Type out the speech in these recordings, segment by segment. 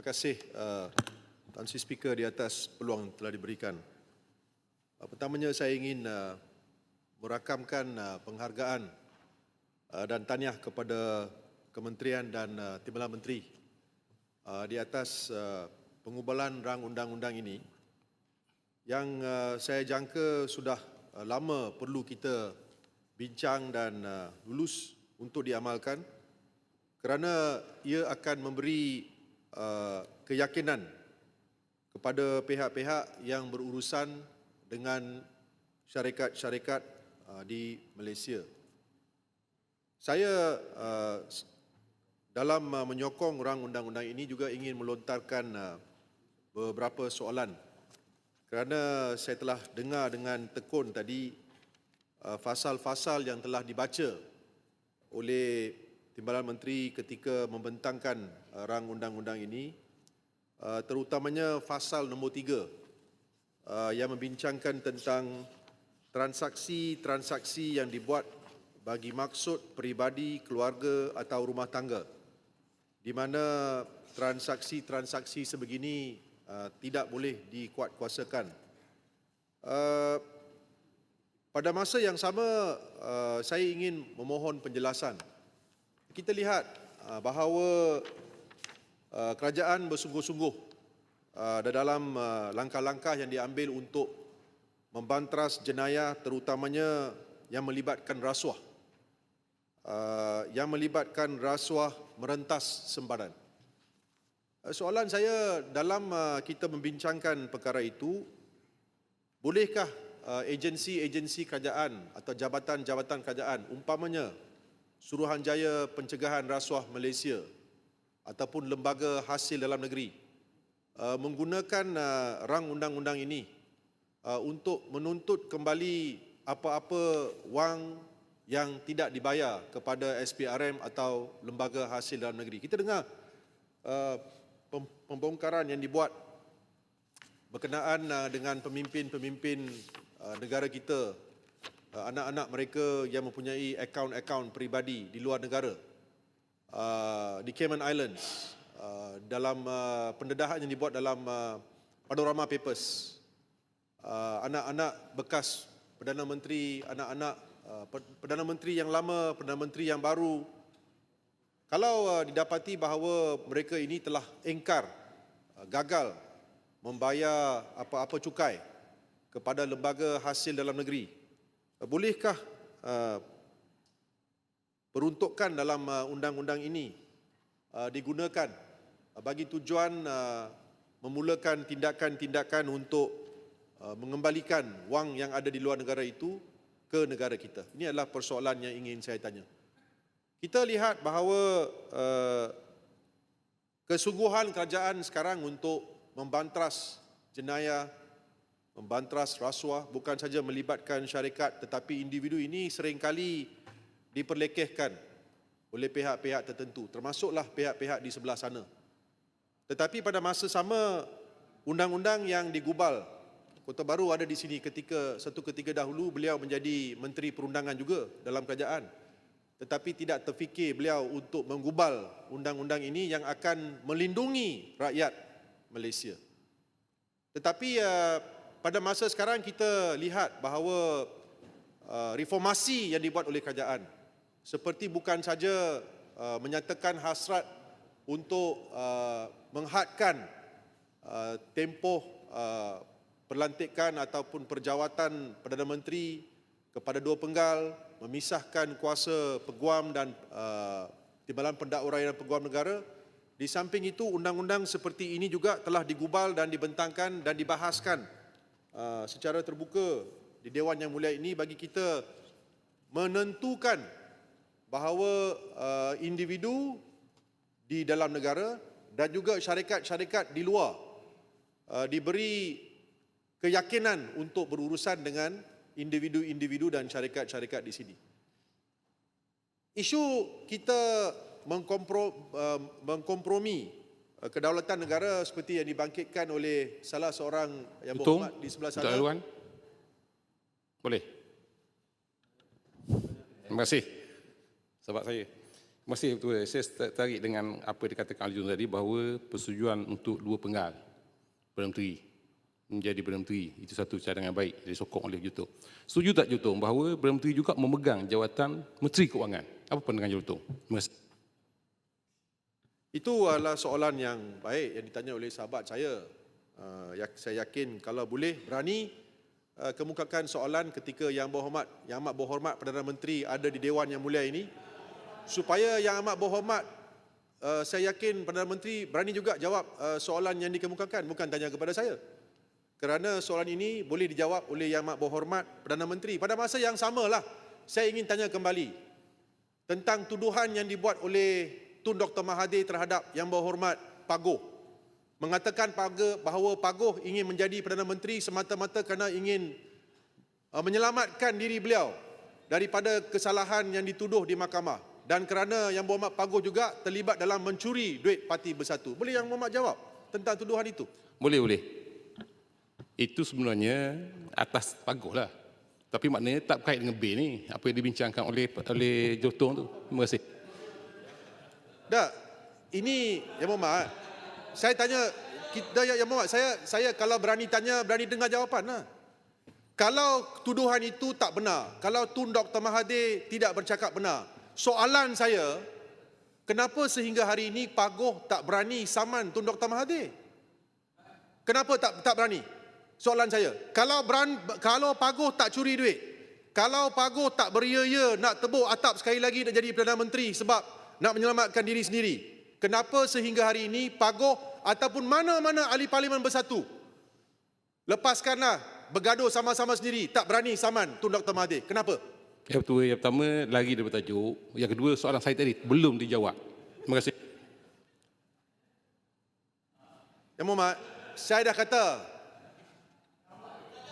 Terima kasih uh, Tan Sri Speaker di atas peluang yang telah diberikan. Uh, pertamanya saya ingin uh, merakamkan uh, penghargaan uh, dan tahniah kepada Kementerian dan uh, Timbalan Menteri uh, di atas uh, pengubalan rang undang-undang ini yang uh, saya jangka sudah uh, lama perlu kita bincang dan uh, lulus untuk diamalkan kerana ia akan memberi uh, keyakinan kepada pihak-pihak yang berurusan dengan syarikat-syarikat uh, di Malaysia. Saya uh, dalam uh, menyokong rang undang-undang ini juga ingin melontarkan uh, beberapa soalan kerana saya telah dengar dengan tekun tadi uh, fasal-fasal yang telah dibaca oleh Timbalan Menteri ketika membentangkan uh, rang undang-undang ini uh, terutamanya fasal nombor tiga uh, yang membincangkan tentang transaksi-transaksi yang dibuat bagi maksud peribadi, keluarga atau rumah tangga di mana transaksi-transaksi sebegini tidak boleh dikuatkuasakan. Pada masa yang sama, saya ingin memohon penjelasan. Kita lihat uh, bahawa uh, kerajaan bersungguh-sungguh uh, dalam uh, langkah-langkah yang diambil untuk membantras jenayah terutamanya yang melibatkan rasuah. Yang melibatkan rasuah merentas sembaran. Uh, Soalan saya dalam kita membincangkan perkara itu, bolehkah agensi-agensi kerajaan atau jabatan-jabatan kerajaan umpamanya Suruhanjaya Pencegahan Rasuah Malaysia ataupun lembaga hasil dalam negeri uh, menggunakan uh, rang undang-undang ini uh, untuk menuntut kembali apa-apa wang yang tidak dibayar kepada SPRM atau lembaga hasil dalam negeri. Kita dengar pem- pembongkaran yang dibuat berkenaan dengan pemimpin-pemimpin negara kita, anak-anak mereka yang mempunyai akaun-akaun peribadi di luar negara, uh, di Cayman Islands, uh, dalam uh, pendedahan yang dibuat dalam uh, Panorama Papers, uh, anak-anak bekas Perdana Menteri, anak-anak uh, Per- Perdana Menteri yang lama, Perdana Menteri yang baru, kalau uh, didapati bahawa mereka ini telah engkar, uh, gagal membayar apa-apa cukai kepada lembaga hasil dalam negeri, uh, bolehkah uh, peruntukan dalam uh, undang-undang ini uh, digunakan uh, bagi tujuan uh, memulakan tindakan-tindakan untuk uh, mengembalikan wang yang ada di luar negara itu ke negara kita. Ini adalah persoalan yang ingin saya tanya. Kita lihat bahawa uh, kesungguhan kerajaan sekarang untuk membantras jenayah, membantras rasuah bukan saja melibatkan syarikat tetapi individu ini seringkali diperlekehkan oleh pihak-pihak tertentu termasuklah pihak-pihak di sebelah sana. Tetapi pada masa sama undang-undang yang digubal Kota Baru ada di sini ketika satu ketika dahulu beliau menjadi menteri perundangan juga dalam kerajaan. Tetapi tidak terfikir beliau untuk menggubal undang-undang ini yang akan melindungi rakyat Malaysia. Tetapi uh, pada masa sekarang kita lihat bahawa uh, reformasi yang dibuat oleh kerajaan seperti bukan saja uh, menyatakan hasrat untuk uh, menghadkan tempoh perlantikan ataupun perjawatan Perdana Menteri kepada dua penggal, memisahkan kuasa peguam dan Timbalan Pendakwa Raya dan Peguam Negara. Di samping itu, undang-undang seperti ini juga telah digubal dan dibentangkan dan dibahaskan uh, secara terbuka di Dewan Yang Mulia ini bagi kita menentukan bahawa uh, individu di dalam negara dan juga syarikat-syarikat di luar uh, diberi keyakinan untuk berurusan dengan individu-individu dan syarikat-syarikat di sini. Isu kita uh, mengkompromi kedaulatan negara seperti yang dibangkitkan oleh salah seorang yang berhormat di sebelah sana. Aluan. Boleh. Terima kasih. Sahabat saya. Terima kasih Ketua. Saya tertarik dengan apa dikatakan Ali John tadi bahawa persetujuan untuk dua penggal Perdana Menteri menjadi Perdana Menteri itu satu cadangan baik yang disokong oleh Jutong. Setuju tak Jutong bahawa Perdana Menteri juga memegang jawatan Menteri Keuangan? Apa pandangan Jutong? Terima kasih. Itu adalah soalan yang baik yang ditanya oleh sahabat saya. Uh, ya- saya yakin kalau boleh berani uh, kemukakan soalan ketika Yang Berhormat Yang Amat Berhormat Perdana Menteri ada di Dewan Yang Mulia ini supaya Yang Amat Berhormat uh, saya yakin Perdana Menteri berani juga jawab uh, soalan yang dikemukakan bukan tanya kepada saya. Kerana soalan ini boleh dijawab oleh Yang Amat Berhormat Perdana Menteri. Pada masa yang samalah saya ingin tanya kembali tentang tuduhan yang dibuat oleh Tun Dr. Mahathir terhadap Yang Berhormat Pagoh. Mengatakan bahawa Pagoh ingin menjadi Perdana Menteri semata-mata kerana ingin uh, menyelamatkan diri beliau daripada kesalahan yang dituduh di mahkamah. Dan kerana Yang Berhormat Pagoh juga terlibat dalam mencuri duit Parti Bersatu. Boleh Yang Berhormat jawab tentang tuduhan itu? Boleh, boleh. Itu sebenarnya atas pagoh lah. Tapi maknanya tak berkait dengan B ni. Apa yang dibincangkan oleh oleh Jotong tu. Terima kasih. Tak. Ini Yang Berhormat. Saya tanya kita Yang Berhormat, saya saya kalau berani tanya berani dengar jawapan lah. Kalau tuduhan itu tak benar, kalau Tun Dr. Mahathir tidak bercakap benar, soalan saya, kenapa sehingga hari ini Pagoh tak berani saman Tun Dr. Mahathir? Kenapa tak tak berani? Soalan saya, kalau beran, kalau Pagoh tak curi duit, kalau Pagoh tak beria-ya nak tebuk atap sekali lagi nak jadi Perdana Menteri sebab nak menyelamatkan diri sendiri, kenapa sehingga hari ini Pagoh ataupun mana-mana ahli parlimen bersatu lepaskanlah bergaduh sama-sama sendiri, tak berani saman Tun Dr. Mahathir. Kenapa? Yang pertama, yang pertama lagi daripada tajuk. Yang kedua soalan saya tadi belum dijawab. Terima kasih. Yang Muhammad, saya dah kata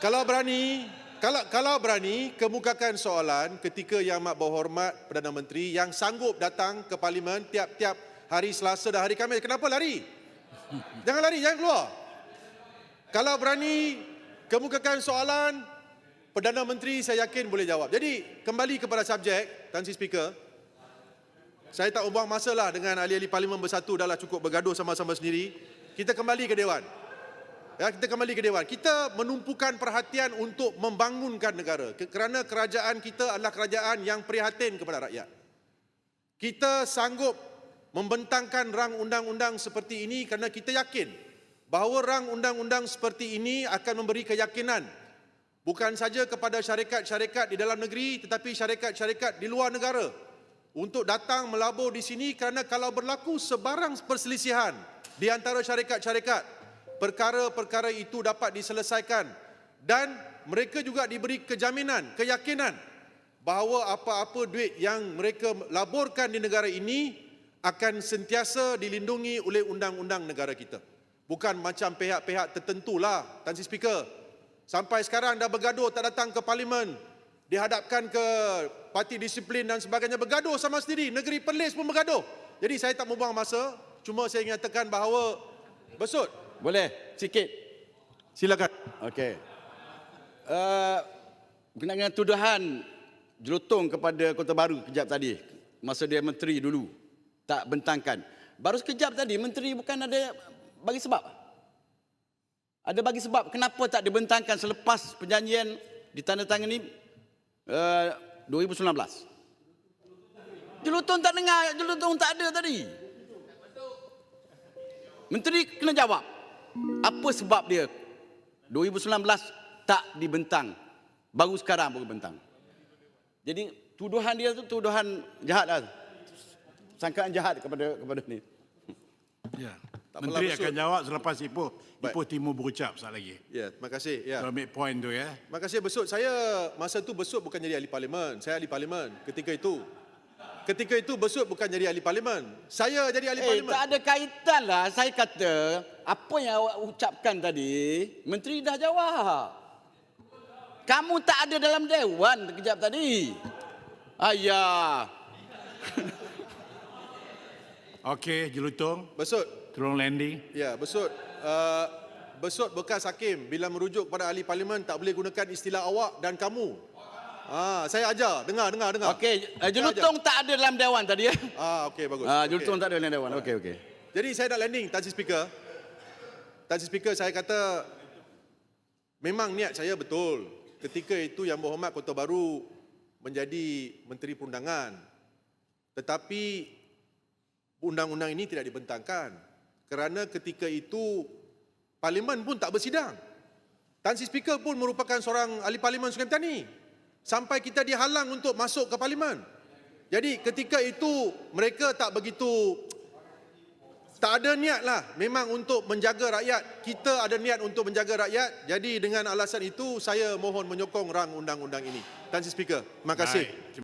kalau berani kalau kalau berani kemukakan soalan ketika Yang Amat Berhormat Perdana Menteri yang sanggup datang ke parlimen tiap-tiap hari Selasa dan hari Khamis. Kenapa lari? Jangan lari, jangan keluar. Kalau berani kemukakan soalan Perdana Menteri saya yakin boleh jawab. Jadi kembali kepada subjek, Tan Sri Speaker. Saya tak membuang masa lah dengan ahli-ahli parlimen bersatu dah lah cukup bergaduh sama-sama sendiri. Kita kembali ke Dewan. Ya, kita kembali ke Dewan. Kita menumpukan perhatian untuk membangunkan negara. Ke- Kerana kerajaan kita adalah kerajaan yang prihatin kepada rakyat. Kita sanggup membentangkan rang undang-undang seperti ini kerana kita yakin bahawa rang undang-undang seperti ini akan memberi keyakinan bukan saja kepada syarikat-syarikat di dalam negeri tetapi syarikat-syarikat di luar negara untuk datang melabur di sini kerana kalau berlaku sebarang perselisihan di antara syarikat-syarikat perkara-perkara itu dapat diselesaikan dan mereka juga diberi kejaminan, keyakinan bahawa apa-apa duit yang mereka laburkan di negara ini akan sentiasa dilindungi oleh undang-undang negara kita. Bukan macam pihak-pihak tertentu lah, Tan Sri Speaker. Sampai sekarang dah bergaduh tak datang ke parlimen, dihadapkan ke parti disiplin dan sebagainya, bergaduh sama sendiri. Negeri Perlis pun bergaduh. Jadi saya tak membuang masa, cuma saya ingin bahawa besut. Boleh sikit. Silakan. Okey. Uh, dengan tuduhan jelutong kepada Kota Baru kejap tadi masa dia menteri dulu tak bentangkan. Baru sekejap tadi menteri bukan ada bagi sebab. Ada bagi sebab kenapa tak dibentangkan selepas perjanjian ditandatangani uh, 2019. Jelutong tak dengar, jelutong tak ada tadi. Menteri kena jawab. Apa sebab dia 2019 tak dibentang. Baru sekarang baru bentang. Jadi tuduhan dia tu tuduhan jahat lah. Sangkaan jahat kepada kepada ni. Ya. Tak Menteri akan jawab selepas Ipoh. Baik. Ipoh Timur berucap sekali lagi. Ya, terima kasih. Ya. Kalau make point tu ya. Terima kasih Besut. Saya masa tu Besut bukan jadi ahli parlimen. Saya ahli parlimen ketika itu. Ketika itu Besut bukan jadi ahli parlimen. Saya jadi ahli Eh, parlimen. tak ada kaitan lah. Saya kata, apa yang awak ucapkan tadi, Menteri dah jawab. Kamu tak ada dalam dewan kejap tadi. Ayah. Okey, Jelutong. Besut. Tolong landing. Ya, Besut. Uh, Besut bekas hakim bila merujuk kepada ahli parlimen tak boleh gunakan istilah awak dan kamu. Ah, saya ajar. Dengar, dengar, dengar. Okey, uh, Saya jelutong tak ada dalam dewan tadi ya. Ah, okey bagus. Ah, jelutong tak ada dalam dewan. Okey, okey. Jadi saya nak landing Tan Sri Speaker. Tan Sri Speaker saya kata memang niat saya betul. Ketika itu Yang Berhormat Kota Baru menjadi Menteri Perundangan. Tetapi undang-undang ini tidak dibentangkan. Kerana ketika itu Parlimen pun tak bersidang. Tan Sri Speaker pun merupakan seorang ahli Parlimen Sungai Petani. Sampai kita dihalang untuk masuk ke Parlimen. Jadi ketika itu mereka tak begitu tak ada niat lah memang untuk menjaga rakyat. Kita ada niat untuk menjaga rakyat. Jadi dengan alasan itu saya mohon menyokong rang undang-undang ini. Tan Sri Speaker, terima kasih. Baik.